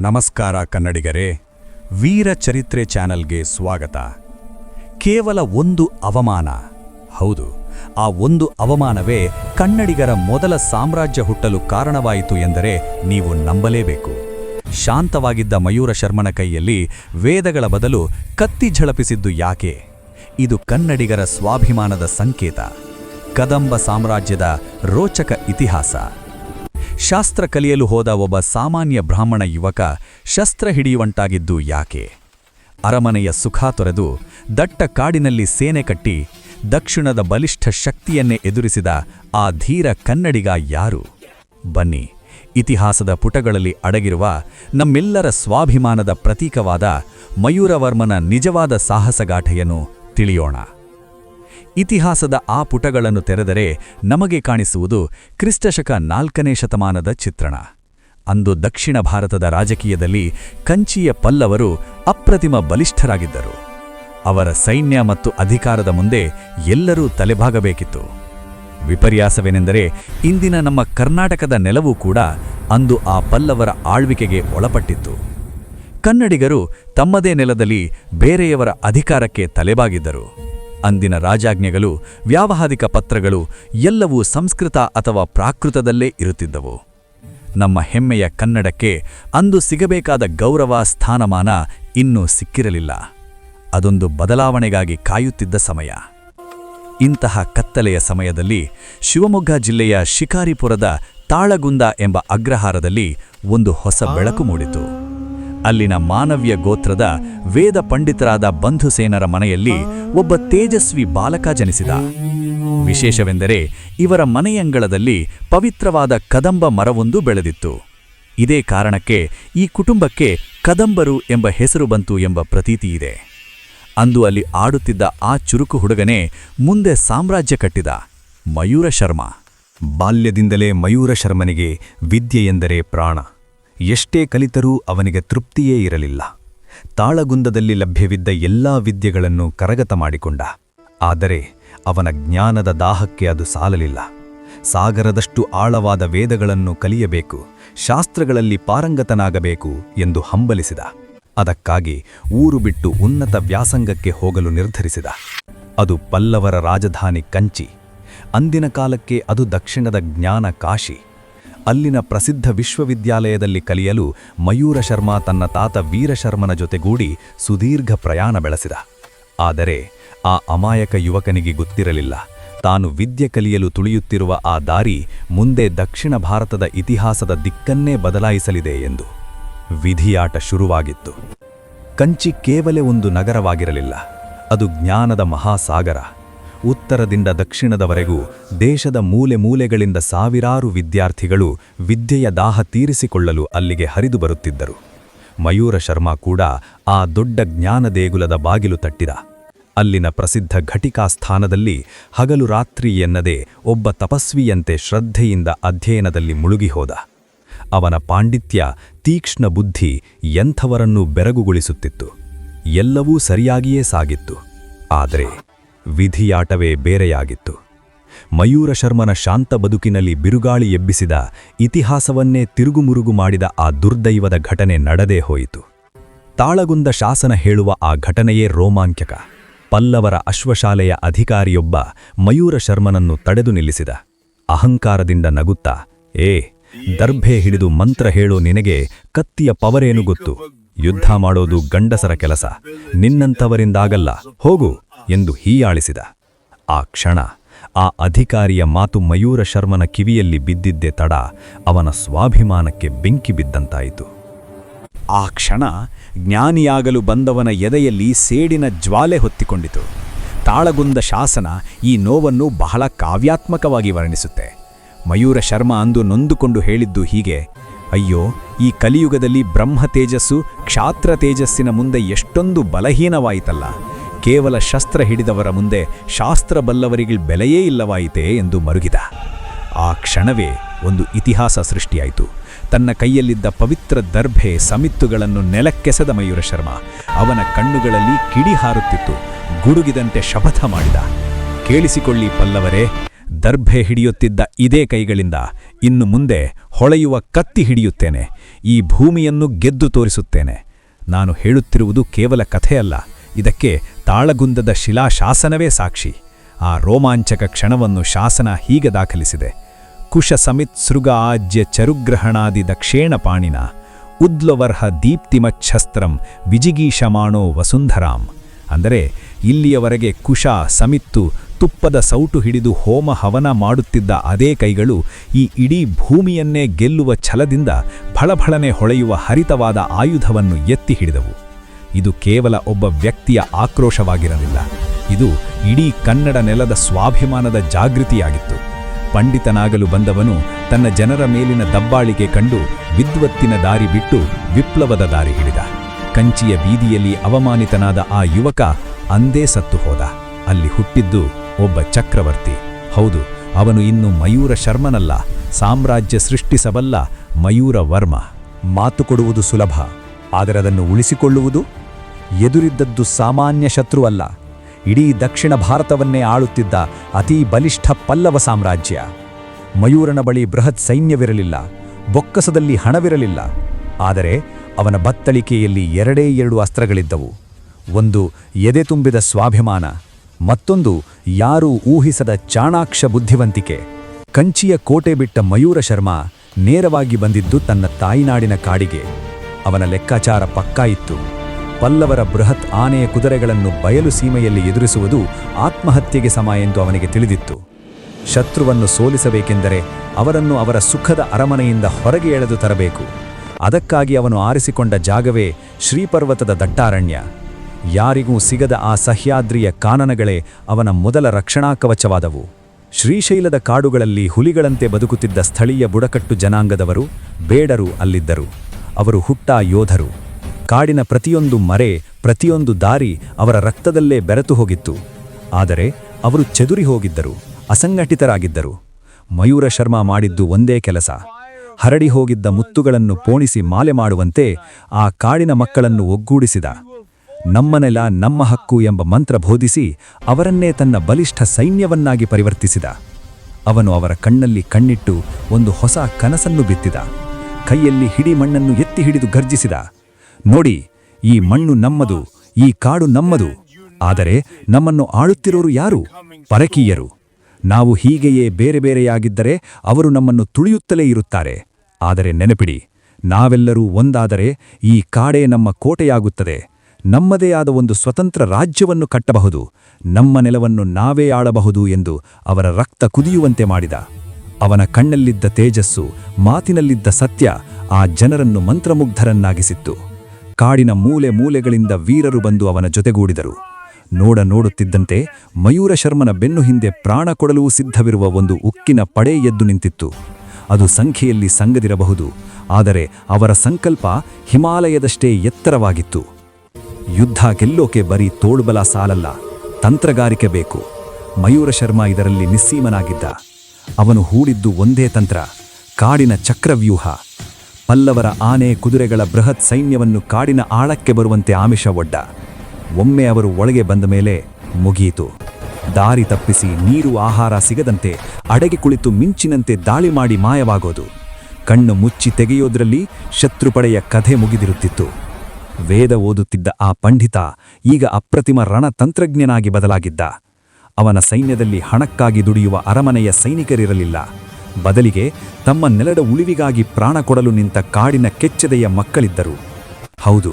ನಮಸ್ಕಾರ ಕನ್ನಡಿಗರೇ, ವೀರ ಚರಿತ್ರೆ ಚಾನೆಲ್ಗೆ ಸ್ವಾಗತ. ಕೇವಲ ಒಂದು ಅವಮಾನ, ಹೌದು, ಆ ಒಂದು ಅವಮಾನವೇ ಕನ್ನಡಿಗರ ಮೊದಲ ಸಾಮ್ರಾಜ್ಯ ಹುಟ್ಟಲು ಕಾರಣವಾಯಿತು ಎಂದರೆ ನೀವು ನಂಬಲೇಬೇಕು. ಶಾಂತವಾಗಿದ್ದ ಮಯೂರ ಶರ್ಮನ ಕೈಯಲ್ಲಿ ವೇದಗಳ ಬದಲು ಕತ್ತಿ ಝಳಪಿಸಿದ್ದು ಯಾಕೆ? ಇದು ಕನ್ನಡಿಗರ ಸ್ವಾಭಿಮಾನದ ಸಂಕೇತ. ಕದಂಬ ಸಾಮ್ರಾಜ್ಯದ ರೋಚಕ ಇತಿಹಾಸ. ಶಾಸ್ತ್ರ ಕಲಿಯಲು ಹೋದ ಒಬ್ಬ ಸಾಮಾನ್ಯ ಬ್ರಾಹ್ಮಣ ಯುವಕ ಶಸ್ತ್ರ ಹಿಡಿಯುವಂಟಾಗಿದ್ದು ಯಾಕೆ? ಅರಮನೆಯ ಸುಖ ತೊರೆದು ದಟ್ಟ ಕಾಡಿನಲ್ಲಿ ಸೇನೆ ಕಟ್ಟಿ ದಕ್ಷಿಣದ ಬಲಿಷ್ಠ ಶಕ್ತಿಯನ್ನೇ ಎದುರಿಸಿದ ಆ ಧೀರ ಕನ್ನಡಿಗ ಯಾರು? ಬನ್ನಿ, ಇತಿಹಾಸದ ಪುಟಗಳಲ್ಲಿ ಅಡಗಿರುವ ನಮ್ಮೆಲ್ಲರ ಸ್ವಾಭಿಮಾನದ ಪ್ರತೀಕವಾದ ಮಯೂರವರ್ಮನ ನಿಜವಾದ ಸಾಹಸಗಾಥೆಯನ್ನು ತಿಳಿಯೋಣ. ಇತಿಹಾಸದ ಆ ಪುಟಗಳನ್ನು ತೆರೆದರೆ ನಮಗೆ ಕಾಣಿಸುವುದು ಕ್ರಿಸ್ತಶಕ ನಾಲ್ಕನೇ ಶತಮಾನದ ಚಿತ್ರಣ. ಅಂದು ದಕ್ಷಿಣ ಭಾರತದ ರಾಜಕೀಯದಲ್ಲಿ ಕಂಚಿಯ ಪಲ್ಲವರು ಅಪ್ರತಿಮ ಬಲಿಷ್ಠರಾಗಿದ್ದರು. ಅವರ ಸೈನ್ಯ ಮತ್ತು ಅಧಿಕಾರದ ಮುಂದೆ ಎಲ್ಲರೂ ತಲೆಬಾಗಬೇಕಿತ್ತು. ವಿಪರ್ಯಾಸವೇನೆಂದರೆ ಇಂದಿನ ನಮ್ಮ ಕರ್ನಾಟಕದ ನೆಲವೂ ಕೂಡ ಅಂದು ಆ ಪಲ್ಲವರ ಆಳ್ವಿಕೆಗೆ ಒಳಪಟ್ಟಿತ್ತು. ಕನ್ನಡಿಗರು ತಮ್ಮದೇ ನೆಲದಲ್ಲಿ ಬೇರೆಯವರ ಅಧಿಕಾರಕ್ಕೆ ತಲೆಬಾಗಿದ್ದರು. ಅಂದಿನ ರಾಜಾಜ್ಞೆಗಳು, ವ್ಯಾವಹಾರಿಕ ಪತ್ರಗಳು ಎಲ್ಲವೂ ಸಂಸ್ಕೃತ ಅಥವಾ ಪ್ರಾಕೃತದಲ್ಲೇ ಇರುತ್ತಿದ್ದವು. ನಮ್ಮ ಹೆಮ್ಮೆಯ ಕನ್ನಡಕ್ಕೆ ಅಂದು ಸಿಗಬೇಕಾದ ಗೌರವ, ಸ್ಥಾನಮಾನ ಇನ್ನೂ ಸಿಕ್ಕಿರಲಿಲ್ಲ. ಅದೊಂದು ಬದಲಾವಣೆಗಾಗಿ ಕಾಯುತ್ತಿದ್ದ ಸಮಯ. ಇಂತಹ ಕತ್ತಲೆಯ ಸಮಯದಲ್ಲಿ ಶಿವಮೊಗ್ಗ ಜಿಲ್ಲೆಯ ಶಿಕಾರಿಪುರದ ತಾಳಗುಂದ ಎಂಬ ಅಗ್ರಹಾರದಲ್ಲಿ ಒಂದು ಹೊಸ ಬೆಳಕು ಮೂಡಿತು. ಅಲ್ಲಿನ ಮಾನವ್ಯ ಗೋತ್ರದ ವೇದ ಪಂಡಿತರಾದ ಬಂಧುಸೇನರ ಮನೆಯಲ್ಲಿ ಒಬ್ಬ ತೇಜಸ್ವಿ ಬಾಲಕ ಜನಿಸಿದ. ವಿಶೇಷವೆಂದರೆ ಇವರ ಮನೆಯಂಗಳದಲ್ಲಿ ಪವಿತ್ರವಾದ ಕದಂಬ ಮರವೊಂದು ಬೆಳೆದಿತ್ತು. ಇದೇ ಕಾರಣಕ್ಕೆ ಈ ಕುಟುಂಬಕ್ಕೆ ಕದಂಬರು ಎಂಬ ಹೆಸರು ಬಂತು ಎಂಬ ಪ್ರತೀತಿಯಿದೆ. ಅಂದು ಅಲ್ಲಿ ಆಡುತ್ತಿದ್ದ ಆ ಚುರುಕು ಹುಡುಗನೇ ಮುಂದೆ ಸಾಮ್ರಾಜ್ಯ ಕಟ್ಟಿದ, ಮಯೂರ ಶರ್ಮ. ಬಾಲ್ಯದಿಂದಲೇ ಮಯೂರ ಶರ್ಮನಿಗೆ ವಿದ್ಯೆ ಎಂದರೆ ಪ್ರಾಣ. ಎಷ್ಟೇ ಕಲಿತರೂ ಅವನಿಗೆ ತೃಪ್ತಿಯೇ ಇರಲಿಲ್ಲ. ತಾಳಗುಂದದಲ್ಲಿ ಲಭ್ಯವಿದ್ದ ಎಲ್ಲಾ ವಿದ್ಯೆಗಳನ್ನು ಕರಗತ ಮಾಡಿಕೊಂಡ. ಆದರೆ ಅವನ ಜ್ಞಾನದ ದಾಹಕ್ಕೆ ಅದು ಸಾಲಲಿಲ್ಲ. ಸಾಗರದಷ್ಟು ಆಳವಾದ ವೇದಗಳನ್ನು ಕಲಿಯಬೇಕು, ಶಾಸ್ತ್ರಗಳಲ್ಲಿ ಪಾರಂಗತನಾಗಬೇಕು ಎಂದು ಹಂಬಲಿಸಿದ. ಅದಕ್ಕಾಗಿ ಊರು ಬಿಟ್ಟು ಉನ್ನತ ವ್ಯಾಸಂಗಕ್ಕೆ ಹೋಗಲು ನಿರ್ಧರಿಸಿದ. ಅದು ಪಲ್ಲವರ ರಾಜಧಾನಿ ಕಂಚಿ. ಅಂದಿನ ಕಾಲಕ್ಕೆ ಅದು ದಕ್ಷಿಣದ ಜ್ಞಾನ ಕಾಶಿ. ಅಲ್ಲಿನ ಪ್ರಸಿದ್ಧ ವಿಶ್ವವಿದ್ಯಾಲಯದಲ್ಲಿ ಕಲಿಯಲು ಮಯೂರ ಶರ್ಮಾ ತನ್ನ ತಾತ ವೀರಶರ್ಮನ ಜೊತೆಗೂಡಿ ಸುದೀರ್ಘ ಪ್ರಯಾಣ ಬೆಳೆಸಿದ. ಆದರೆ ಆ ಅಮಾಯಕ ಯುವಕನಿಗೆ ಗೊತ್ತಿರಲಿಲ್ಲ. ತಾನು ವಿದ್ಯೆ ಕಲಿಯಲು ತುಳಿಯುತ್ತಿರುವ ಆ ದಾರಿ ಮುಂದೆ ದಕ್ಷಿಣ ಭಾರತದ ಇತಿಹಾಸದ ದಿಕ್ಕನ್ನೇ ಬದಲಾಯಿಸಲಿದೆ ಎಂದು ವಿಧಿಯಾಟ ಶುರುವಾಗಿತ್ತು. ಕಂಚಿ ಕೇವಲ ಒಂದು ನಗರವಾಗಿರಲಿಲ್ಲ. ಅದು ಜ್ಞಾನದ ಮಹಾಸಾಗರ. ಉತ್ತರದಿಂದ ದಕ್ಷಿಣದವರೆಗೂ ದೇಶದ ಮೂಲೆ ಮೂಲೆಗಳಿಂದ ಸಾವಿರಾರು ವಿದ್ಯಾರ್ಥಿಗಳು ವಿದ್ಯೆಯ ದಾಹ ತೀರಿಸಿಕೊಳ್ಳಲು ಅಲ್ಲಿಗೆ ಹರಿದು ಬರುತ್ತಿದ್ದರು. ಮಯೂರ ಶರ್ಮಾ ಕೂಡ ಆ ದೊಡ್ಡ ಜ್ಞಾನ ದೇಗುಲದ ಬಾಗಿಲು ತಟ್ಟಿದ. ಅಲ್ಲಿನ ಪ್ರಸಿದ್ಧ ಘಟಿಕಾ ಸ್ಥಾನದಲ್ಲಿ ಹಗಲು ರಾತ್ರಿ ಎನ್ನದೆ ಒಬ್ಬ ತಪಸ್ವಿಯಂತೆ ಶ್ರದ್ಧೆಯಿಂದ ಅಧ್ಯಯನದಲ್ಲಿ ಮುಳುಗಿಹೋದ. ಅವನ ಪಾಂಡಿತ್ಯ, ತೀಕ್ಷ್ಣ ಬುದ್ಧಿ ಎಂಥವರನ್ನೂ ಬೆರಗುಗೊಳಿಸುತ್ತಿತ್ತು. ಎಲ್ಲವೂ ಸರಿಯಾಗಿಯೇ ಸಾಗಿತ್ತು. ಆದರೆ ವಿಧಿಯಾಟವೇ ಬೇರೆಯಾಗಿತ್ತು. ಮಯೂರ ಶರ್ಮನ ಶಾಂತ ಬದುಕಿನಲ್ಲಿ ಬಿರುಗಾಳಿ ಎಬ್ಬಿಸಿದ ಇತಿಹಾಸವನ್ನೇ ತಿರುಗುಮುರುಗು ಮಾಡಿದ ಆ ದುರ್ದೈವದ ಘಟನೆ ನಡೆದೇ ಹೋಯಿತು. ತಾಳಗುಂದ ಶಾಸನ ಹೇಳುವ ಆ ಘಟನೆಯೇ ರೋಮಾಂಚಕ. ಪಲ್ಲವರ ಅಶ್ವಶಾಲೆಯ ಅಧಿಕಾರಿಯೊಬ್ಬ ಮಯೂರ ಶರ್ಮನನ್ನು ತಡೆದು ನಿಲ್ಲಿಸಿದ. ಅಹಂಕಾರದಿಂದ ನಗುತ್ತಾ, ಏ, ದರ್ಭೆ ಹಿಡಿದು ಮಂತ್ರ ಹೇಳೋ ನಿನಗೆ ಕತ್ತಿಯ ಪವರೇನು ಗೊತ್ತು? ಯುದ್ಧ ಮಾಡೋದು ಗಂಡಸರ ಕೆಲಸ. ನಿನ್ನಂಥವರಿಂದಾಗಲ್ಲ. ಹೋಗು. ಎಂದು ಹೀಯಾಳಿಸಿದ. ಆ ಕ್ಷಣ ಆ ಅಧಿಕಾರಿಯ ಮಾತು ಮಯೂರ ಶರ್ಮನ ಕಿವಿಯಲ್ಲಿ ಬಿದ್ದಿದ್ದೆ ತಡ ಅವನ ಸ್ವಾಭಿಮಾನಕ್ಕೆ ಬೆಂಕಿ ಬಿದ್ದಂತಾಯಿತು. ಆ ಕ್ಷಣ ಜ್ಞಾನಿಯಾಗಲು ಬಂದವನ ಎದೆಯಲ್ಲಿ ಸೇಡಿನ ಜ್ವಾಲೆ ಹೊತ್ತಿಕೊಂಡಿತು. ತಾಳಗುಂದ ಶಾಸನ ಈ ನೋವನ್ನು ಬಹಳ ಕಾವ್ಯಾತ್ಮಕವಾಗಿ ವರ್ಣಿಸುತ್ತೆ. ಮಯೂರ ಶರ್ಮ ಅಂದು ನೊಂದುಕೊಂಡು ಹೇಳಿದ್ದು ಹೀಗೆ, ಅಯ್ಯೋ, ಈ ಕಲಿಯುಗದಲ್ಲಿ ಬ್ರಹ್ಮ ತೇಜಸ್ಸು ಕ್ಷಾತ್ರ ತೇಜಸ್ಸಿನ ಮುಂದೆ ಎಷ್ಟೊಂದು ಬಲಹೀನವಾಯಿತಲ್ಲ. ಕೇವಲ ಶಸ್ತ್ರ ಹಿಡಿದವರ ಮುಂದೆ ಶಾಸ್ತ್ರ ಬಲ್ಲವರಿಗೆ ಬೆಲೆಯೇ ಇಲ್ಲವಾಯಿತೆ ಎಂದು ಮರುಗಿದ. ಆ ಕ್ಷಣವೇ ಒಂದು ಇತಿಹಾಸ ಸೃಷ್ಟಿಯಾಯಿತು. ತನ್ನ ಕೈಯಲ್ಲಿದ್ದ ಪವಿತ್ರ ದರ್ಭೆ ಸಮಿತ್ತುಗಳನ್ನು ನೆಲಕ್ಕೆಸೆದ ಮಯೂರ ಶರ್ಮ ಅವನ ಕಣ್ಣುಗಳಲ್ಲಿ ಕಿಡಿ ಹಾರುತ್ತಿತ್ತು, ಗುಡುಗಿದಂತೆ ಶಪಥ ಮಾಡಿದ. ಕೇಳಿಸಿಕೊಳ್ಳಿ ಪಲ್ಲವರೇ, ದರ್ಭೆ ಹಿಡಿಯುತ್ತಿದ್ದ ಇದೇ ಕೈಗಳಿಂದ ಇನ್ನು ಮುಂದೆ ಹೊಳೆಯುವ ಕತ್ತಿ ಹಿಡಿಯುತ್ತೇನೆ, ಈ ಭೂಮಿಯನ್ನು ಗೆದ್ದು ತೋರಿಸುತ್ತೇನೆ. ನಾನು ಹೇಳುತ್ತಿರುವುದು ಕೇವಲ ಕಥೆಯಲ್ಲ ಇದಕ್ಕೆ ತಾಳಗುಂದದ ಶಿಲಾಶಾಸನವೇ ಸಾಕ್ಷಿ. ಆ ರೋಮಾಂಚಕ ಕ್ಷಣವನ್ನು ಶಾಸನ ಹೀಗೆ ದಾಖಲಿಸಿದೆ. ಕುಶ ಸಮಿತ್ಸೃಗ ಆಜ್ಯ ಚರುಗ್ರಹಣಾದಿ ದಕ್ಷೇಣ ಪಾಣಿನ, ಉದ್ಲವರ್ಹ ದೀಪ್ತಿಮಚ್ಛಸ್ತ್ರಂ ವಿಜಿಗೀಷಮಾಣೋ ವಸುಂಧರಾಂ. ಅಂದರೆ ಇಲ್ಲಿಯವರೆಗೆ ಕುಶ ಸಮಿತ್ತು ತುಪ್ಪದ ಸೌಟು ಹಿಡಿದು ಹೋಮ ಹವನ ಮಾಡುತ್ತಿದ್ದ ಅದೇ ಕೈಗಳು ಈ ಇಡೀ ಭೂಮಿಯನ್ನೇ ಗೆಲ್ಲುವ ಛಲದಿಂದ ಭಳಭಳನೆ ಹೊಳೆಯುವ ಹರಿತವಾದ ಆಯುಧವನ್ನು ಎತ್ತಿ ಹಿಡಿದವು. ಇದು ಕೇವಲ ಒಬ್ಬ ವ್ಯಕ್ತಿಯ ಆಕ್ರೋಶವಾಗಿರಲಿಲ್ಲ. ಇದು ಇಡೀ ಕನ್ನಡ ನೆಲದ ಸ್ವಾಭಿಮಾನದ ಜಾಗೃತಿಯಾಗಿತ್ತು. ಪಂಡಿತನಾಗಲು ಬಂದವನು ತನ್ನ ಜನರ ಮೇಲಿನ ದಬ್ಬಾಳಿಕೆ ಕಂಡು ವಿದ್ವತ್ತಿನ ದಾರಿ ಬಿಟ್ಟು ವಿಪ್ಲವದ ದಾರಿ ಹಿಡಿದ. ಕಂಚಿಯ ಬೀದಿಯಲ್ಲಿ ಅವಮಾನಿತನಾದ ಆ ಯುವಕ ಅಂದೇ ಸತ್ತು ಹೋದ. ಅಲ್ಲಿ ಹುಟ್ಟಿದ್ದು ಒಬ್ಬ ಚಕ್ರವರ್ತಿ. ಹೌದು, ಅವನು ಇನ್ನು ಮಯೂರ ಶರ್ಮನಲ್ಲ, ಸಾಮ್ರಾಜ್ಯ ಸೃಷ್ಟಿಸಬಲ್ಲ ಮಯೂರ ವರ್ಮ. ಮಾತು ಕೊಡುವುದು ಸುಲಭ. ಆದರೆ ಅದನ್ನು ಉಳಿಸಿಕೊಳ್ಳುವುದು ಎದುರಿದ್ದದ್ದು ಸಾಮಾನ್ಯ ಶತ್ರುವಲ್ಲ. ಇಡೀ ದಕ್ಷಿಣ ಭಾರತವನ್ನೇ ಆಳುತ್ತಿದ್ದ ಅತೀ ಬಲಿಷ್ಠ ಪಲ್ಲವ ಸಾಮ್ರಾಜ್ಯ. ಮಯೂರನ ಬಳಿ ಬೃಹತ್ ಸೈನ್ಯವಿರಲಿಲ್ಲ, ಬೊಕ್ಕಸದಲ್ಲಿ ಹಣವಿರಲಿಲ್ಲ. ಆದರೆ ಅವನ ಬತ್ತಳಿಕೆಯಲ್ಲಿ ಎರಡೇ ಎರಡು ಅಸ್ತ್ರಗಳಿದ್ದವು. ಒಂದು ಎದೆ ತುಂಬಿದ ಸ್ವಾಭಿಮಾನ, ಮತ್ತೊಂದು ಯಾರೂ ಊಹಿಸದ ಚಾಣಾಕ್ಷ ಬುದ್ಧಿವಂತಿಕೆ. ಕಂಚಿಯ ಕೋಟೆ ಬಿಟ್ಟ ಮಯೂರ ಶರ್ಮ ನೇರವಾಗಿ ಬಂದಿದ್ದು ತನ್ನ ತಾಯಿನಾಡಿನ ಕಾಡಿಗೆ. ಅವನ ಲೆಕ್ಕಾಚಾರ ಪಕ್ಕಾ ಇತ್ತು. ಪಲ್ಲವರ ಬೃಹತ್ ಆನೆಯ ಕುದುರೆಗಳನ್ನು ಬಯಲು ಸೀಮೆಯಲ್ಲಿ ಎದುರಿಸುವುದು ಆತ್ಮಹತ್ಯೆಗೆ ಸಮ ಎಂದು ಅವನಿಗೆ ತಿಳಿದಿತ್ತು. ಶತ್ರುವನ್ನು ಸೋಲಿಸಬೇಕೆಂದರೆ ಅವರನ್ನು ಅವರ ಸುಖದ ಅರಮನೆಯಿಂದ ಹೊರಗೆ ಎಳೆದು ತರಬೇಕು. ಅದಕ್ಕಾಗಿ ಅವನು ಆರಿಸಿಕೊಂಡ ಜಾಗವೇ ಶ್ರೀಪರ್ವತದ ದಟ್ಟಾರಣ್ಯ. ಯಾರಿಗೂ ಸಿಗದ ಆ ಸಹ್ಯಾದ್ರಿಯ ಕಾನನಗಳೇ ಅವನ ಮೊದಲ ರಕ್ಷಣಾ ಕವಚವಾದವು ಶ್ರೀಶೈಲದ ಕಾಡುಗಳಲ್ಲಿ ಹುಲಿಗಳಂತೆ ಬದುಕುತ್ತಿದ್ದ ಸ್ಥಳೀಯ ಬುಡಕಟ್ಟು ಜನಾಂಗದವರು ಬೇಡರು ಅಲ್ಲಿದ್ದರು. ಅವರು ಹುಟ್ಟ ಯೋಧರು. ಕಾಡಿನ ಪ್ರತಿಯೊಂದು ಮರೆ, ಪ್ರತಿಯೊಂದು ದಾರಿ ಅವರ ರಕ್ತದಲ್ಲೇ ಬೆರೆತು ಹೋಗಿತ್ತು. ಆದರೆ ಅವರು ಚದುರಿ ಹೋಗಿದ್ದರು, ಅಸಂಘಟಿತರಾಗಿದ್ದರು. ಮಯೂರ ಶರ್ಮಾ ಮಾಡಿದ್ದು ಒಂದೇ ಕೆಲಸ. ಹರಡಿ ಹೋಗಿದ್ದ ಮುತ್ತುಗಳನ್ನು ಪೋಣಿಸಿ ಮಾಲೆ ಮಾಡುವಂತೆ ಆ ಕಾಡಿನ ಮಕ್ಕಳನ್ನು ಒಗ್ಗೂಡಿಸಿದ. ನಮ್ಮನೆಲ ನಮ್ಮ ಹಕ್ಕು ಎಂಬ ಮಂತ್ರ ಬೋಧಿಸಿ ಅವರನ್ನೇ ತನ್ನ ಬಲಿಷ್ಠ ಸೈನ್ಯವನ್ನಾಗಿ ಪರಿವರ್ತಿಸಿದ. ಅವನು ಅವರ ಕಣ್ಣಲ್ಲಿ ಕಣ್ಣಿಟ್ಟು ಒಂದು ಹೊಸ ಕನಸನ್ನು ಬಿತ್ತಿದ. ಕೈಯಲ್ಲಿ ಹಿಡಿ ಮಣ್ಣನ್ನು ಎತ್ತಿ ಹಿಡಿದು ಗರ್ಜಿಸಿದ ನೋಡಿ, ಈ ಮಣ್ಣು ನಮ್ಮದು, ಈ ಕಾಡು ನಮ್ಮದು. ಆದರೆ ನಮ್ಮನ್ನು ಆಳುತ್ತಿರೋರು ಯಾರು? ಪರಕೀಯರು. ನಾವು ಹೀಗೆಯೇ ಬೇರೆ ಬೇರೆಯಾಗಿದ್ದರೆ ಅವರು ನಮ್ಮನ್ನು ತುಳಿಯುತ್ತಲೇ ಇರುತ್ತಾರೆ. ಆದರೆ ನೆನಪಿಡಿ, ನಾವೆಲ್ಲರೂ ಒಂದಾದರೆ ಈ ಕಾಡೇ ನಮ್ಮ ಕೋಟೆಯಾಗುತ್ತದೆ. ನಮ್ಮದೇ ಆದ ಒಂದು ಸ್ವತಂತ್ರ ರಾಜ್ಯವನ್ನು ಕಟ್ಟಬಹುದು. ನಮ್ಮ ನೆಲವನ್ನು ನಾವೇ ಆಳಬಹುದು ಎಂದು ಅವರ ರಕ್ತ ಕುದಿಯುವಂತೆ ಮಾಡಿದ. ಅವನ ಕಣ್ಣಲ್ಲಿದ್ದ ತೇಜಸ್ಸು, ಮಾತಿನಲ್ಲಿದ್ದ ಸತ್ಯ ಆ ಜನರನ್ನು ಮಂತ್ರಮುಗ್ಧರನ್ನಾಗಿಸಿತ್ತು. ಕಾಡಿನ ಮೂಲೆ ಮೂಲೆಗಳಿಂದ ವೀರರು ಬಂದು ಅವನ ಜೊತೆಗೂಡಿದರು. ನೋಡ ನೋಡುತ್ತಿದ್ದಂತೆ ಮಯೂರ ಶರ್ಮನ ಬೆನ್ನು ಹಿಂದೆ ಪ್ರಾಣ ಕೊಡಲೂ ಸಿದ್ಧವಿರುವ ಒಂದು ಉಕ್ಕಿನ ಪಡೆ ಎದ್ದು ನಿಂತಿತ್ತು. ಅದು ಸಂಖ್ಯೆಯಲ್ಲಿ ಸಂಗದಿರಬಹುದು, ಆದರೆ ಅವರ ಸಂಕಲ್ಪ ಹಿಮಾಲಯದಷ್ಟೇ ಎತ್ತರವಾಗಿತ್ತು. ಯುದ್ಧ ಗೆಲ್ಲೋಕೆ ಬರೀ ತೋಳ್ಬಲ ಸಾಲಲ್ಲ, ತಂತ್ರಗಾರಿಕೆ ಬೇಕು. ಮಯೂರ ಶರ್ಮ ಇದರಲ್ಲಿ ನಿಸ್ಸೀಮನಾಗಿದ್ದ. ಅವನು ಹೂಡಿದ್ದು ಒಂದೇ ತಂತ್ರ, ಕಾಡಿನ ಚಕ್ರವ್ಯೂಹ. ಪಲ್ಲವರ ಆನೆ ಕುದುರೆಗಳ ಬೃಹತ್ ಸೈನ್ಯವನ್ನು ಕಾಡಿನ ಆಳಕ್ಕೆ ಬರುವಂತೆ ಆಮಿಷ ಒಡ್ಡ. ಒಮ್ಮೆ ಅವರು ಒಳಗೆ ಬಂದ ಮೇಲೆ ಮುಗಿಯಿತು. ದಾರಿ ತಪ್ಪಿಸಿ ನೀರು ಆಹಾರ ಸಿಗದಂತೆ ಅಡಗಿ ಕುಳಿತು ಮಿಂಚಿನಂತೆ ದಾಳಿ ಮಾಡಿ ಮಾಯವಾಗೋದು. ಕಣ್ಣು ಮುಚ್ಚಿ ತೆಗೆಯೋದ್ರಲ್ಲಿ ಶತ್ರುಪಡೆಯ ಕಥೆ ಮುಗಿದಿರುತ್ತಿತ್ತು. ವೇದ ಓದುತ್ತಿದ್ದ ಆ ಪಂಡಿತ ಈಗ ಅಪ್ರತಿಮ ರಣತಂತ್ರಜ್ಞನಾಗಿ ಬದಲಾಗಿದ್ದ. ಅವನ ಸೈನ್ಯದಲ್ಲಿ ಹಣಕ್ಕಾಗಿ ದುಡಿಯುವ ಅರಮನೆಯ ಸೈನಿಕರಿರಲಿಲ್ಲ. ಬದಲಿಗೆ ತಮ್ಮ ನೆಲದ ಉಳಿವಿಗಾಗಿ ಪ್ರಾಣ ಕೊಡಲು ನಿಂತ ಕಾಡಿನ ಕೆಚ್ಚದೆಯ ಮಕ್ಕಳಿದ್ದರು. ಹೌದು,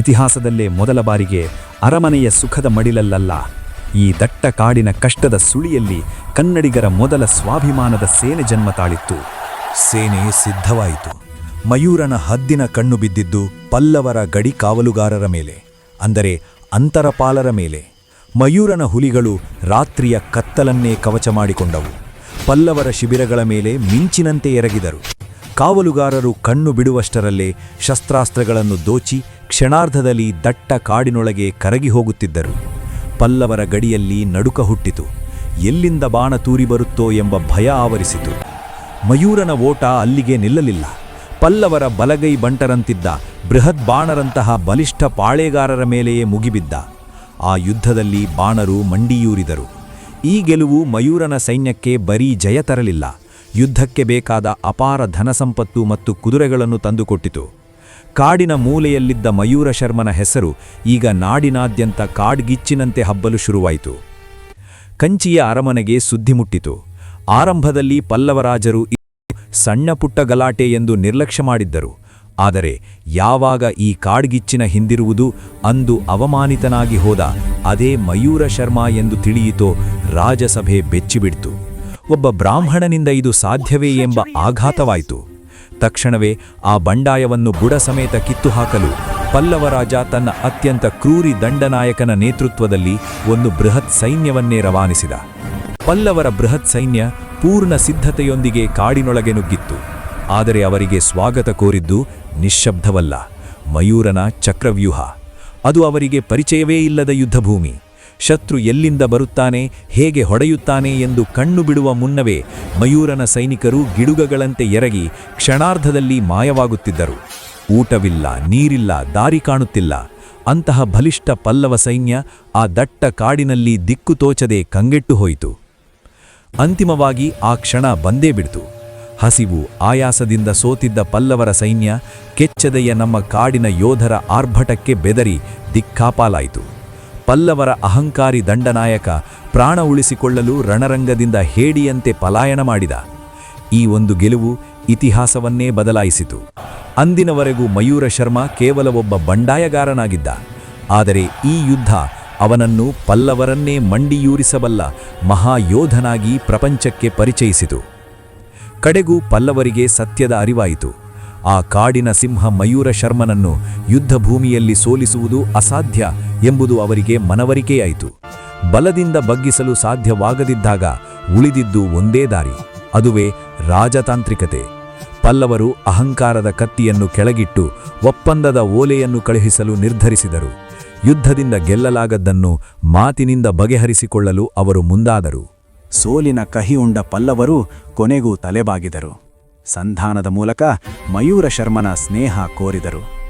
ಇತಿಹಾಸದಲ್ಲೇ ಮೊದಲ ಬಾರಿಗೆ ಅರಮನೆಯ ಸುಖದ ಮಡಿಲಲ್ಲಲ್ಲ, ಈ ದಟ್ಟ ಕಾಡಿನ ಕಷ್ಟದ ಸುಳಿಯಲ್ಲಿ ಕನ್ನಡಿಗರ ಮೊದಲ ಸ್ವಾಭಿಮಾನದ ಸೇನೆ ಜನ್ಮ ತಾಳಿತ್ತು. ಸೇನೆ ಸಿದ್ಧವಾಯಿತು. ಮಯೂರನ ಹದ್ದಿನ ಕಣ್ಣು ಬಿದ್ದಿದ್ದು ಪಲ್ಲವರ ಗಡಿ ಕಾವಲುಗಾರರ ಮೇಲೆ, ಅಂದರೆ ಅಂತರಪಾಲರ ಮೇಲೆ. ಮಯೂರನ ಹುಲಿಗಳು ರಾತ್ರಿಯ ಕತ್ತಲನ್ನೇ ಕವಚ ಮಾಡಿಕೊಂಡವು. ಪಲ್ಲವರ ಶಿಬಿರಗಳ ಮೇಲೆ ಮಿಂಚಿನಂತೆ ಎರಗಿದರು. ಕಾವಲುಗಾರರು ಕಣ್ಣು ಬಿಡುವಷ್ಟರಲ್ಲೇ ಶಸ್ತ್ರಾಸ್ತ್ರಗಳನ್ನು ದೋಚಿ ಕ್ಷಣಾರ್ಧದಲ್ಲಿ ದಟ್ಟ ಕಾಡಿನೊಳಗೆ ಕರಗಿ ಹೋಗುತ್ತಿದ್ದರು. ಪಲ್ಲವರ ಗಡಿಯಲ್ಲಿ ನಡುಕ ಹುಟ್ಟಿತು. ಎಲ್ಲಿಂದ ಬಾಣ ತೂರಿ ಬರುತ್ತೋ ಎಂಬ ಭಯ ಆವರಿಸಿತು. ಮಯೂರನ ಓಟ ಅಲ್ಲಿಗೆ ನಿಲ್ಲಲಿಲ್ಲ. ಪಲ್ಲವರ ಬಲಗೈ ಬಂಟರಂತಿದ್ದ ಬೃಹತ್ ಬಾಣರಂತಹ ಬಲಿಷ್ಠ ಪಾಳೇಗಾರರ ಮೇಲೆಯೇ ಮುಗಿಬಿದ್ದ. ಆ ಯುದ್ಧದಲ್ಲಿ ಬಾಣರು ಮಂಡಿಯೂರಿದರು. ಈ ಗೆಲುವು ಮಯೂರನ ಸೈನ್ಯಕ್ಕೆ ಬರೀ ಜಯ ತರಲಿಲ್ಲ. ಯುದ್ಧಕ್ಕೆ ಬೇಕಾದ ಅಪಾರ ಧನಸಂಪತ್ತು ಮತ್ತು ಕುದುರೆಗಳನ್ನು ತಂದುಕೊಟ್ಟಿತು. ಕಾಡಿನ ಮೂಲೆಯಲ್ಲಿದ್ದ ಮಯೂರ ಶರ್ಮನ ಹೆಸರು ಈಗ ನಾಡಿನಾದ್ಯಂತ ಕಾಡ್ಗಿಚ್ಚಿನಂತೆ ಹಬ್ಬಲು ಶುರುವಾಯಿತು. ಕಂಚಿಯ ಅರಮನೆಗೆ ಸುದ್ದಿ ಮುಟ್ಟಿತು. ಆರಂಭದಲ್ಲಿ ಪಲ್ಲವರಾಜರು ಸಣ್ಣ ಪುಟ್ಟ ಗಲಾಟೆ ಎಂದು ನಿರ್ಲಕ್ಷ್ಯ ಮಾಡಿದ್ದರು. ಆದರೆ ಯಾವಾಗ ಈ ಕಾಡ್ಗಿಚ್ಚಿನ ಹಿಂದಿರುವುದು ಅಂದು ಅವಮಾನಿತನಾಗಿ ಹೋದ ಅದೇ ಮಯೂರ ಶರ್ಮಾ ಎಂದು ತಿಳಿಯಿತೋ ರಾಜಸಭೆ ಬೆಚ್ಚಿಬಿಡ್ತು. ಒಬ್ಬ ಬ್ರಾಹ್ಮಣನಿಂದ ಇದು ಸಾಧ್ಯವೇ ಎಂಬ ಆಘಾತವಾಯಿತು. ತಕ್ಷಣವೇ ಆ ಬಂಡಾಯವನ್ನು ಬುಡ ಸಮೇತ ಕಿತ್ತು ಹಾಕಲು ಪಲ್ಲವರಾಜ ತನ್ನ ಅತ್ಯಂತ ಕ್ರೂರಿ ದಂಡನಾಯಕನ ನೇತೃತ್ವದಲ್ಲಿ ಒಂದು ಬೃಹತ್ ಸೈನ್ಯವನ್ನೇ ರವಾನಿಸಿದ. ಪಲ್ಲವರ ಬೃಹತ್ ಸೈನ್ಯ ಪೂರ್ಣ ಸಿದ್ಧತೆಯೊಂದಿಗೆ ಕಾಡಿನೊಳಗೆ ನುಗ್ಗಿತ್ತು ಆದರೆ ಅವರಿಗೆ ಸ್ವಾಗತ ಕೋರಿದ್ದು ನಿಶ್ಶಬ್ದವಲ್ಲ, ಮಯೂರನ ಚಕ್ರವ್ಯೂಹ. ಅದು ಅವರಿಗೆ ಪರಿಚಯವೇ ಇಲ್ಲದ ಯುದ್ಧಭೂಮಿ. ಶತ್ರು ಎಲ್ಲಿಂದ ಬರುತ್ತಾನೆ, ಹೇಗೆ ಹೊಡೆಯುತ್ತಾನೆ ಎಂದು ಕಣ್ಣು ಬಿಡುವ ಮುನ್ನವೇ ಮಯೂರನ ಸೈನಿಕರು ಗಿಡುಗಗಳಂತೆ ಎರಗಿ ಕ್ಷಣಾರ್ಧದಲ್ಲಿ ಮಾಯವಾಗುತ್ತಿದ್ದರು. ಊಟವಿಲ್ಲ, ನೀರಿಲ್ಲ, ದಾರಿ ಕಾಣುತ್ತಿಲ್ಲ. ಅಂತಹ ಬಲಿಷ್ಠ ಪಲ್ಲವ ಸೈನ್ಯ ಆ ದಟ್ಟ ಕಾಡಿನಲ್ಲಿ ದಿಕ್ಕು ತೋಚದೆ ಕಂಗೆಟ್ಟು ಹೋಯಿತು. ಅಂತಿಮವಾಗಿ ಆ ಕ್ಷಣ ಬಂದೇ ಬಿಡ್ತು. ಹಸಿವು, ಆಯಾಸದಿಂದ ಸೋತಿದ್ದ ಪಲ್ಲವರ ಸೈನ್ಯ ಕೆಚ್ಚದೆಯ ನಮ್ಮ ಕಾಡಿನ ಯೋಧರ ಆರ್ಭಟಕ್ಕೆ ಬೆದರಿ ದಿಕ್ಕಾಪಾಲಾಯಿತು. ಪಲ್ಲವರ ಅಹಂಕಾರಿ ದಂಡನಾಯಕ ಪ್ರಾಣ ಉಳಿಸಿಕೊಳ್ಳಲು ರಣರಂಗದಿಂದ ಹೇಡಿಯಂತೆ ಪಲಾಯನ ಮಾಡಿದ. ಈ ಒಂದು ಗೆಲುವು ಇತಿಹಾಸವನ್ನೇ ಬದಲಾಯಿಸಿತು. ಅಂದಿನವರೆಗೂ ಮಯೂರ ಶರ್ಮ ಕೇವಲ ಒಬ್ಬ ಬಂಡಾಯಗಾರನಾಗಿದ್ದ. ಆದರೆ ಈ ಯುದ್ಧ ಅವನನ್ನು ಪಲ್ಲವರನ್ನೇ ಮಂಡಿಯೂರಿಸಬಲ್ಲ ಮಹಾಯೋಧನಾಗಿ ಪ್ರಪಂಚಕ್ಕೆ ಪರಿಚಯಿಸಿತು. ಕಡೆಗೂ ಪಲ್ಲವರಿಗೆ ಸತ್ಯದ ಅರಿವಾಯಿತು. ಆ ಕಾಡಿನ ಸಿಂಹ ಮಯೂರ ಶರ್ಮನನ್ನು ಯುದ್ಧಭೂಮಿಯಲ್ಲಿ ಸೋಲಿಸುವುದು ಅಸಾಧ್ಯ ಎಂಬುದು ಅವರಿಗೆ ಮನವರಿಕೆಯಾಯಿತು. ಬಲದಿಂದ ಬಗ್ಗಿಸಲು ಸಾಧ್ಯವಾಗದಿದ್ದಾಗ ಉಳಿದಿದ್ದು ಒಂದೇ ದಾರಿ, ಅದುವೇ ರಾಜತಾಂತ್ರಿಕತೆ. ಪಲ್ಲವರು ಅಹಂಕಾರದ ಕತ್ತಿಯನ್ನು ಕೆಳಗಿಟ್ಟು ಒಪ್ಪಂದದ ಓಲೆಯನ್ನು ಕಳುಹಿಸಲು ನಿರ್ಧರಿಸಿದರು. ಯುದ್ಧದಿಂದ ಗೆಲ್ಲಲಾಗದ್ದನ್ನು ಮಾತಿನಿಂದ ಬಗೆಹರಿಸಿಕೊಳ್ಳಲು ಅವರು ಮುಂದಾದರು. ಸೋಲಿನ ಕಹಿ ಉಂಡ ಪಲ್ಲವರು ಕೊನೆಗೂ ತಲೆಬಾಗಿದರು. ಸಂಧಾನದ ಮೂಲಕ ಮಯೂರ ಶರ್ಮನ ಸ್ನೇಹ ಕೋರಿದರು.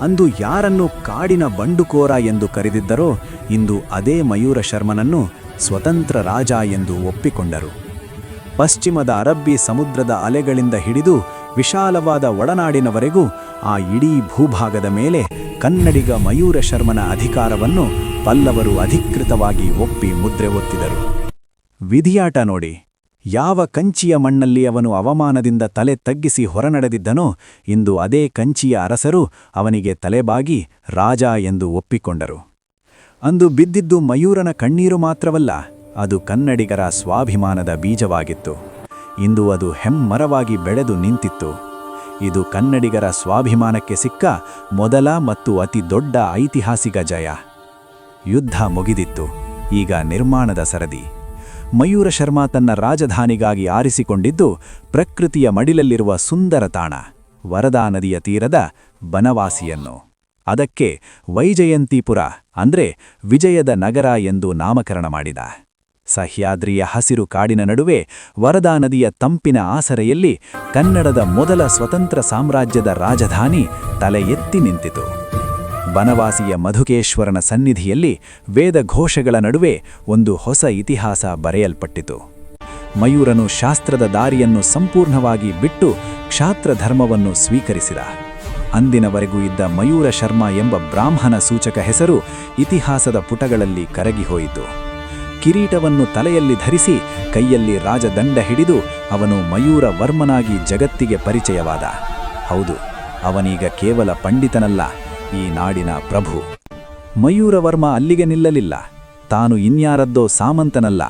ಅಂದು ಯಾರನ್ನು ಕಾಡಿನ ಬಂಡುಕೋರ ಎಂದು ಕರೆದಿದ್ದರೋ ಇಂದು ಅದೇ ಮಯೂರ ಶರ್ಮನನ್ನು ಸ್ವತಂತ್ರ ರಾಜ ಎಂದು ಒಪ್ಪಿಕೊಂಡರು. ಪಶ್ಚಿಮದ ಅರಬ್ಬಿ ಸಮುದ್ರದ ಅಲೆಗಳಿಂದ ಹಿಡಿದು ವಿಶಾಲವಾದ ಒಡನಾಡಿನವರೆಗೂ ಆ ಇಡೀ ಭೂಭಾಗದ ಮೇಲೆ ಕನ್ನಡಿಗ ಮಯೂರ ಶರ್ಮನ ಅಧಿಕಾರವನ್ನು ಪಲ್ಲವರು ಅಧಿಕೃತವಾಗಿ ಒಪ್ಪಿ ಮುದ್ರೆ ಒತ್ತಿದರು. ವಿಧಿಯಾಟ ನೋಡಿ. ಯಾವ ಕಂಚಿಯ ಮಣ್ಣಲ್ಲಿ ಅವನು ಅವಮಾನದಿಂದ ತಲೆ ತಗ್ಗಿಸಿ ಹೊರನಡೆದಿದ್ದನೋ, ಇಂದು ಅದೇ ಕಂಚಿಯ ಅರಸರು ಅವನಿಗೆ ತಲೆಬಾಗಿ ರಾಜ ಎಂದು ಒಪ್ಪಿಕೊಂಡರು. ಅಂದು ಬಿದ್ದಿದ್ದು ಮಯೂರನ ಕಣ್ಣೀರು ಮಾತ್ರವಲ್ಲ, ಅದು ಕನ್ನಡಿಗರ ಸ್ವಾಭಿಮಾನದ ಬೀಜವಾಗಿತ್ತು. ಇಂದು ಅದು ಹೆಮ್ಮರವಾಗಿ ಬೆಳೆದು ನಿಂತಿತ್ತು. ಇದು ಕನ್ನಡಿಗರ ಸ್ವಾಭಿಮಾನಕ್ಕೆ ಸಿಕ್ಕ ಮೊದಲ ಮತ್ತು ಅತಿ ದೊಡ್ಡ ಐತಿಹಾಸಿಕ ಜಯ. ಯುದ್ಧ ಮುಗಿದಿತ್ತು. ಈಗ ನಿರ್ಮಾಣದ ಸರದಿ. ಮಯೂರ ಶರ್ಮಾ ತನ್ನ ರಾಜಧಾನಿಗಾಗಿ ಆರಿಸಿಕೊಂಡಿದ್ದು ಪ್ರಕೃತಿಯ ಮಡಿಲಲ್ಲಿರುವ ಸುಂದರ ತಾಣ, ವರದಾ ನದಿಯ ತೀರದ ಬನವಾಸಿಯನ್ನು. ಅದಕ್ಕೆ ವೈಜಯಂತಿಪುರ ಅಂದ್ರೆ ವಿಜಯದ ನಗರ ಎಂದು ನಾಮಕರಣ ಮಾಡಿದ. ಸಹ್ಯಾದ್ರಿಯ ಹಸಿರು ಕಾಡಿನ ನಡುವೆ ವರದಾ ನದಿಯ ತಂಪಿನ ಆಸರೆಯಲ್ಲಿ ಕನ್ನಡದ ಮೊದಲ ಸ್ವತಂತ್ರ ಸಾಮ್ರಾಜ್ಯದ ರಾಜಧಾನಿ ತಲೆ ಎತ್ತಿ ನಿಂತಿತು. ಬನವಾಸಿಯ ಮಧುಕೇಶ್ವರನ ಸನ್ನಿಧಿಯಲ್ಲಿ ವೇದಘೋಷಗಳ ನಡುವೆ ಒಂದು ಹೊಸ ಇತಿಹಾಸ ಬರೆಯಲ್ಪಟ್ಟಿತು. ಮಯೂರನು ಶಾಸ್ತ್ರದ ದಾರಿಯನ್ನು ಸಂಪೂರ್ಣವಾಗಿ ಬಿಟ್ಟು ಕ್ಷಾತ್ರ ಧರ್ಮವನ್ನು ಸ್ವೀಕರಿಸಿದ. ಅಂದಿನವರೆಗೂ ಇದ್ದ ಮಯೂರ ಶರ್ಮ ಎಂಬ ಬ್ರಾಹ್ಮಣ ಸೂಚಕ ಹೆಸರು ಇತಿಹಾಸದ ಪುಟಗಳಲ್ಲಿ ಕರಗಿಹೋಯಿತು ಕಿರೀಟವನ್ನು ತಲೆಯಲ್ಲಿ ಧರಿಸಿ ಕೈಯಲ್ಲಿ ರಾಜದಂಡ ಹಿಡಿದು ಅವನು ಮಯೂರ ವರ್ಮನಾಗಿ ಜಗತ್ತಿಗೆ ಪರಿಚಯವಾದ. ಹೌದು, ಅವನೀಗ ಕೇವಲ ಪಂಡಿತನಲ್ಲ ಈ ನಾಡಿನ ಪ್ರಭು. ಮಯೂರವರ್ಮ ಅಲ್ಲಿಗೆ ನಿಲ್ಲಲಿಲ್ಲ. ತಾನು ಇನ್ಯಾರದ್ದೋ ಸಾಮಂತನಲ್ಲ.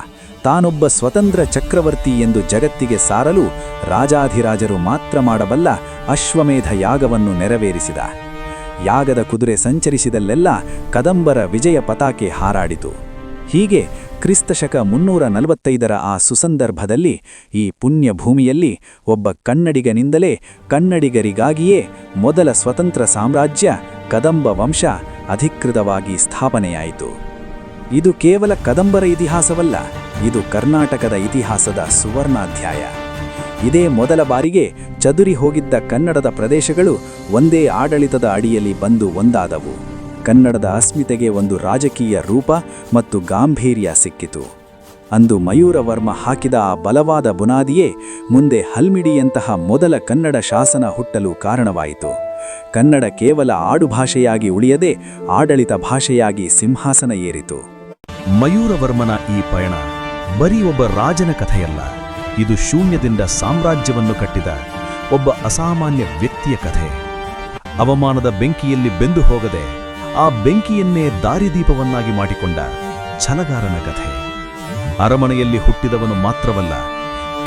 ತಾನೊಬ್ಬ ಸ್ವತಂತ್ರ ಚಕ್ರವರ್ತಿ ಎಂದು ಜಗತ್ತಿಗೆ ಸಾರಲು ರಾಜಾಧಿರಾಜರು ಮಾತ್ರ ಮಾಡಬಲ್ಲ ಅಶ್ವಮೇಧ ಯಾಗವನ್ನು ನೆರವೇರಿಸಿದ. ಯಾಗದ ಕುದುರೆ ಸಂಚರಿಸಿದಲ್ಲೆಲ್ಲ ಕದಂಬರ ವಿಜಯ ಪತಾಕೆ ಹಾರಾಡಿತು. ಹೀಗೆ ಕ್ರಿಸ್ತಶಕ ಮುನ್ನೂರ ನಲವತ್ತೈದರ ಆ ಸುಸಂದರ್ಭದಲ್ಲಿ ಈ ಪುಣ್ಯ ಭೂಮಿಯಲ್ಲಿ ಒಬ್ಬ ಕನ್ನಡಿಗನಿಂದಲೇ ಕನ್ನಡಿಗರಿಗಾಗಿಯೇ ಮೊದಲ ಸ್ವತಂತ್ರ ಸಾಮ್ರಾಜ್ಯ ಕದಂಬ ವಂಶ ಅಧಿಕೃತವಾಗಿ ಸ್ಥಾಪನೆಯಾಯಿತು. ಇದು ಕೇವಲ ಕದಂಬರ ಇತಿಹಾಸವಲ್ಲ, ಇದು ಕರ್ನಾಟಕದ ಇತಿಹಾಸದ ಸುವರ್ಣಾಧ್ಯಾಯ. ಇದೇ ಮೊದಲ ಬಾರಿಗೆ ಚದುರಿ ಹೋಗಿದ್ದ ಕನ್ನಡದ ಪ್ರದೇಶಗಳು ಒಂದೇ ಆಡಳಿತದ ಅಡಿಯಲ್ಲಿ ಬಂದು ಒಂದಾದವು. ಕನ್ನಡದ ಅಸ್ಮಿತೆಗೆ ಒಂದು ರಾಜಕೀಯ ರೂಪ ಮತ್ತು ಗಾಂಭೀರ್ಯ ಸಿಕ್ಕಿತು. ಅಂದು ಮಯೂರವರ್ಮ ಹಾಕಿದ ಆ ಬಲವಾದ ಬುನಾದಿಯೇ ಮುಂದೆ ಹಲ್ಮಿಡಿಯಂತಹ ಮೊದಲ ಕನ್ನಡ ಶಾಸನ ಹುಟ್ಟಲು ಕಾರಣವಾಯಿತು. ಕನ್ನಡ ಕೇವಲ ಆಡುಭಾಷೆಯಾಗಿ ಉಳಿಯದೆ ಆಡಳಿತ ಭಾಷೆಯಾಗಿ ಸಿಂಹಾಸನ ಏರಿತು. ಮಯೂರವರ್ಮನ ಈ ಪಯಣ ಬರೀ ಒಬ್ಬ ರಾಜನ ಕಥೆಯಲ್ಲ, ಇದು ಶೂನ್ಯದಿಂದ ಸಾಮ್ರಾಜ್ಯವನ್ನು ಕಟ್ಟಿದ ಒಬ್ಬ ಅಸಾಮಾನ್ಯ ವ್ಯಕ್ತಿಯ ಕಥೆ. ಅವಮಾನದ ಬೆಂಕಿಯಲ್ಲಿ ಬೆಂದು ಹೋಗದೆ ಆ ಬೆಂಕಿಯನ್ನೇ ದಾರಿದೀಪವನ್ನಾಗಿ ಮಾಡಿಕೊಂಡ ಛಲಗಾರನ ಕಥೆ. ಅರಮನೆಯಲ್ಲಿ ಹುಟ್ಟಿದವನು ಮಾತ್ರವಲ್ಲ,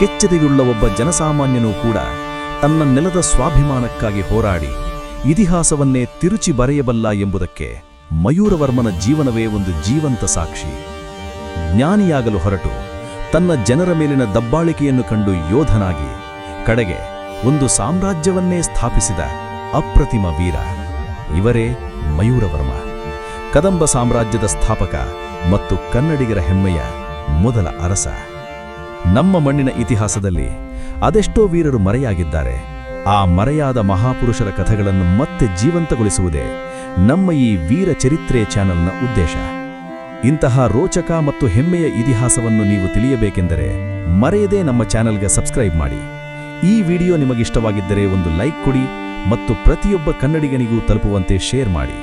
ಕೆಚ್ಚದೆಯುಳ್ಳ ಒಬ್ಬ ಜನಸಾಮಾನ್ಯನೂ ಕೂಡ ತನ್ನ ನೆಲದ ಸ್ವಾಭಿಮಾನಕ್ಕಾಗಿ ಹೋರಾಡಿ ಇತಿಹಾಸವನ್ನೇ ತಿರುಚಿ ಬರೆಯಬಲ್ಲ ಎಂಬುದಕ್ಕೆ ಮಯೂರವರ್ಮನ ಜೀವನವೇ ಒಂದು ಜೀವಂತ ಸಾಕ್ಷಿ. ಜ್ಞಾನಿಯಾಗಲು ಹೊರಟು ತನ್ನ ಜನರ ಮೇಲಿನ ದಬ್ಬಾಳಿಕೆಯನ್ನು ಕಂಡು ಯೋಧನಾಗಿ ಕಡೆಗೆ ಒಂದು ಸಾಮ್ರಾಜ್ಯವನ್ನೇ ಸ್ಥಾಪಿಸಿದ ಅಪ್ರತಿಮ ವೀರ ಇವರೇ ಮಯೂರವರ್ಮ. ಕದಂಬ ಸಾಮ್ರಾಜ್ಯದ ಸ್ಥಾಪಕ ಮತ್ತು ಕನ್ನಡಿಗರ ಹೆಮ್ಮೆಯ ಮೊದಲ ಅರಸ. ನಮ್ಮ ಮಣ್ಣಿನ ಇತಿಹಾಸದಲ್ಲಿ ಅದೆಷ್ಟೋ ವೀರರು ಮರೆಯಾಗಿದ್ದಾರೆ. ಆ ಮರೆಯಾದ ಮಹಾಪುರುಷರ ಕಥೆಗಳನ್ನು ಮತ್ತೆ ಜೀವಂತಗೊಳಿಸುವುದೇ ನಮ್ಮ ಈ ವೀರ ಚರಿತ್ರೆ ಚಾನೆಲ್ನ ಉದ್ದೇಶ. ಇಂತಹ ರೋಚಕ ಮತ್ತು ಹೆಮ್ಮೆಯ ಇತಿಹಾಸವನ್ನು ನೀವು ತಿಳಿಯಬೇಕೆಂದರೆ ಮರೆಯದೇ ನಮ್ಮ ಚಾನೆಲ್ಗೆ ಸಬ್ಸ್ಕ್ರೈಬ್ ಮಾಡಿ. ಈ ವಿಡಿಯೋ ನಿಮಗಿಷ್ಟವಾಗಿದ್ದರೆ ಒಂದು ಲೈಕ್ ಕೊಡಿ ಮತ್ತು ಪ್ರತಿಯೊಬ್ಬ ಕನ್ನಡಿಗನಿಗೂ ತಲುಪುವಂತೆ ಶೇರ್ ಮಾಡಿ.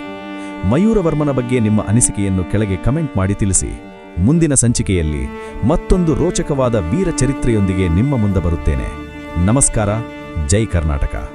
ಮಯೂರವರ್ಮನ ಬಗ್ಗೆ ನಿಮ್ಮ ಅನಿಸಿಕೆಯನ್ನು ಕೆಳಗೆ ಕಮೆಂಟ್ ಮಾಡಿ ತಿಳಿಸಿ. ಮುಂದಿನ ಸಂಚಿಕೆಯಲ್ಲಿ ಮತ್ತೊಂದು ರೋಚಕವಾದ ವೀರ ಚರಿತ್ರೆಯೊಂದಿಗೆ ನಿಮ್ಮ ಮುಂದೆ ಬರುತ್ತೇನೆ. ನಮಸ್ಕಾರ. జై కర్ణాటక.